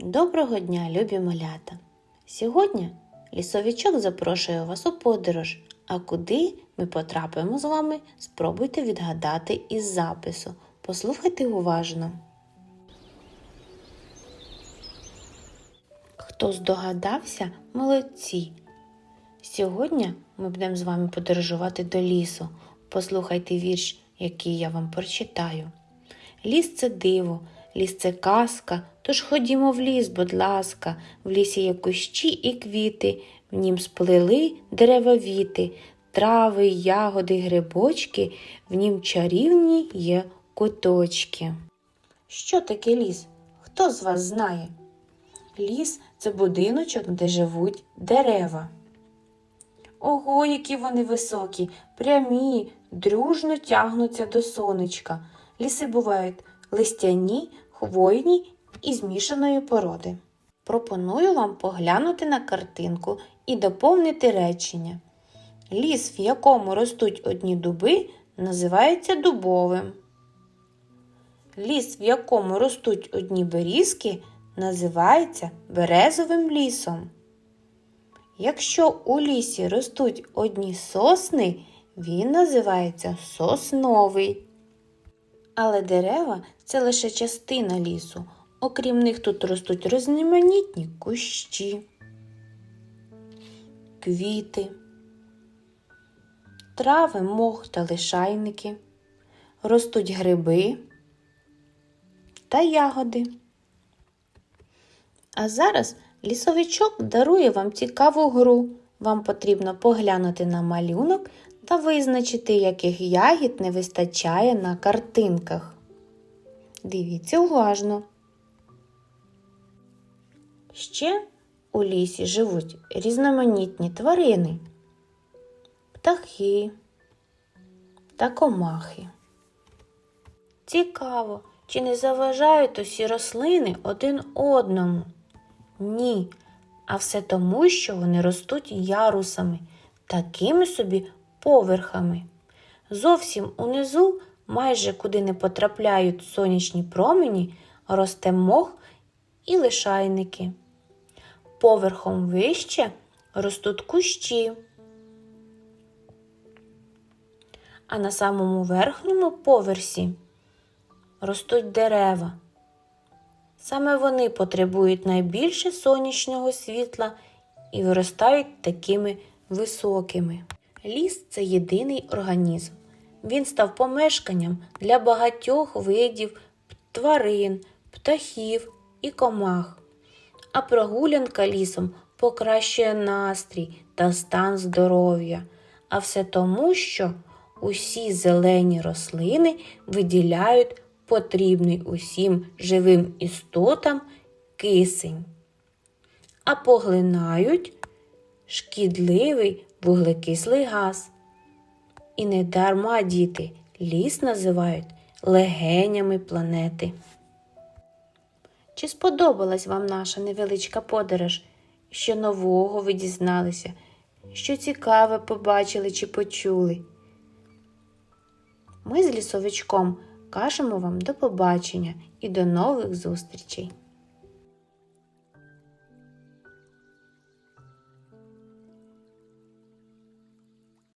Доброго дня, любі малята! Сьогодні лісовичок запрошує вас у подорож. А куди ми потрапимо з вами, спробуйте відгадати із запису. Послухайте уважно. Хто здогадався, молодці. Сьогодні ми будемо з вами подорожувати до лісу. Послухайте вірш, який я вам прочитаю. Ліс це диво, ліс це казка, тож ходімо в ліс, будь ласка, в лісі є кущі і квіти, в нім сплели дерева віти, трави, ягоди, грибочки, в нім чарівні є куточки. Що таке ліс? Хто з вас знає? Ліс це будиночок, де живуть дерева. Ого, які вони високі, прямі, дружно тягнуться до сонечка. Ліси бувають листяні, хвойні і змішаної породи. Пропоную вам поглянути на картинку і доповнити речення. Ліс, в якому ростуть одні дуби, називається дубовим. Ліс, в якому ростуть одні берізки, називається березовим лісом. Якщо у лісі ростуть одні сосни, він називається сосновий. Але дерева це лише частина лісу. Окрім них тут ростуть різноманітні кущі, квіти, трави, мох та лишайники, ростуть гриби та ягоди. А зараз лісовичок дарує вам цікаву гру. Вам потрібно поглянути на малюнок та визначити, яких ягід не вистачає на картинках. Дивіться уважно. Ще у лісі живуть різноманітні тварини, птахи та комахи. Цікаво, чи не заважають усі рослини один одному? Ні, а все тому, що вони ростуть ярусами, такими собі поверхами. Зовсім унизу, майже куди не потрапляють сонячні промені, росте мох і лишайники. Поверхом вище ростуть кущі. А на самому верхньому поверсі ростуть дерева. Саме вони потребують найбільше сонячного світла і виростають такими високими. Ліс це єдиний організм. Він став помешканням для багатьох видів тварин, птахів і комах. А прогулянка лісом покращує настрій та стан здоров'я. А все тому, що усі зелені рослини виділяють потрібний усім живим істотам кисень, а поглинають шкідливий вуглекислий газ. І не дарма діти ліс називають легенями планети. Чи сподобалась вам наша невеличка подорож? Що нового ви дізналися? Що цікаве побачили чи почули? Ми з лісовичком кажемо вам до побачення і до нових зустрічей!